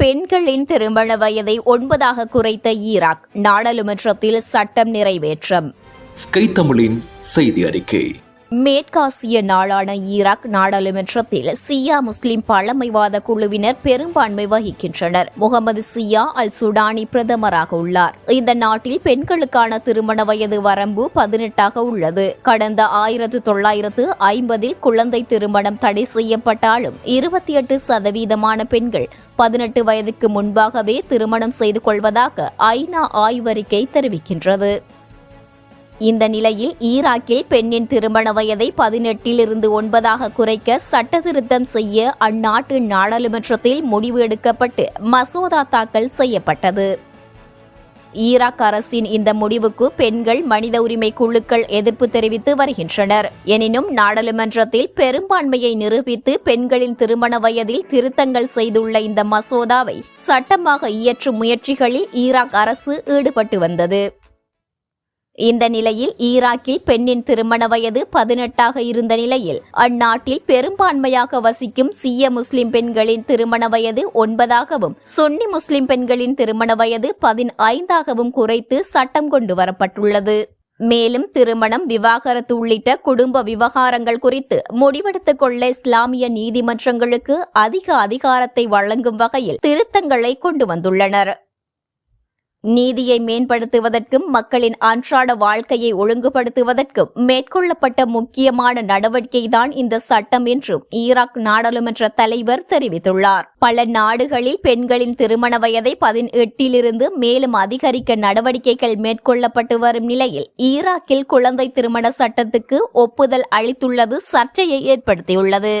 பெண்களின் திருமண வயதை ஒன்பதாக குறைத்த ஈராக் நாடாளுமன்றத்தில் சட்டம் நிறைவேற்றம். ஸ்கை தமிழின் செய்தி அறிக்கை. மேற்காசிய நாளான ஈராக் நாடாளுமன்றத்தில் சியா முஸ்லிம் பழமைவாத குழுவினர் பெரும்பான்மை வகிக்கின்றனர். முகமது சியா அல் சுடானி பிரதமராக உள்ளார். இந்த நாட்டில் பெண்களுக்கான திருமண வயது வரம்பு பதினெட்டாக உள்ளது. கடந்த ஆயிரத்து தொள்ளாயிரத்து ஐம்பதில் குழந்தை திருமணம் தடை செய்யப்பட்டாலும் இருபத்தி எட்டு சதவீதமான பெண்கள் பதினெட்டு வயதுக்கு முன்பாகவே திருமணம் செய்து கொள்வதாக ஐநா ஆய்வறிக்கை தெரிவிக்கின்றது. இந்த நிலையில் ஈராக்கில் பெண்ணின் திருமண வயதை பதினெட்டில் இருந்து ஒன்பதாக குறைக்க சட்ட திருத்தம் செய்ய அந்நாட்டு நாடாளுமன்றத்தில் முடிவு எடுக்கப்பட்டு மசோதா தாக்கல் செய்யப்பட்டது. ஈராக் அரசின் இந்த முடிவுக்கு பெண்கள் மனித உரிமை குழுக்கள் எதிர்ப்பு தெரிவித்து வருகின்றனர். எனினும் நாடாளுமன்றத்தில் பெரும்பான்மையை நிரூபித்து பெண்களின் திருமண வயதில் திருத்தங்கள் செய்துள்ள இந்த மசோதாவை சட்டமாக இயற்றும் முயற்சிகளில் ஈராக் அரசு ஈடுபட்டு வந்தது. இந்த நிலையில் ஈராக்கில் பெண்ணின் திருமண வயது பதினெட்டாக இருந்த நிலையில் அந்நாட்டில் பெரும்பான்மையாக வசிக்கும் சிய முஸ்லிம் பெண்களின் திருமண வயது ஒன்பதாகவும் சுன்னி முஸ்லிம் பெண்களின் திருமண வயது பதினைந்தாகவும் குறைத்து சட்டம் கொண்டு வரப்பட்டுள்ளது. மேலும் திருமணம் விவாகரத்து உள்ளிட்ட குடும்ப விவகாரங்கள் குறித்து முடிவெடுத்துக் கொள்ள இஸ்லாமிய நீதிமன்றங்களுக்கு அதிக அதிகாரத்தை வழங்கும் வகையில் திருத்தங்களை கொண்டு வந்துள்ளனர். நீதியை மேம்படுத்துவதற்கும் மக்களின் அன்றாட வாழ்க்கையை ஒழுங்குபடுத்துவதற்கும் மேற்கொள்ளப்பட்ட முக்கியமான நடவடிக்கைதான் இந்த சட்டம் என்றும் ஈராக் நாடாளுமன்ற தலைவர் தெரிவித்துள்ளார். பல நாடுகளில் பெண்களின் திருமண வயதை பதினெட்டிலிருந்து மேலும் அதிகரிக்க நடவடிக்கைகள் மேற்கொள்ளப்பட்டு வரும் நிலையில் ஈராக்கில் குழந்தை திருமண சட்டத்துக்கு ஒப்புதல் அளித்துள்ளது சர்ச்சையை ஏற்படுத்தியுள்ளது.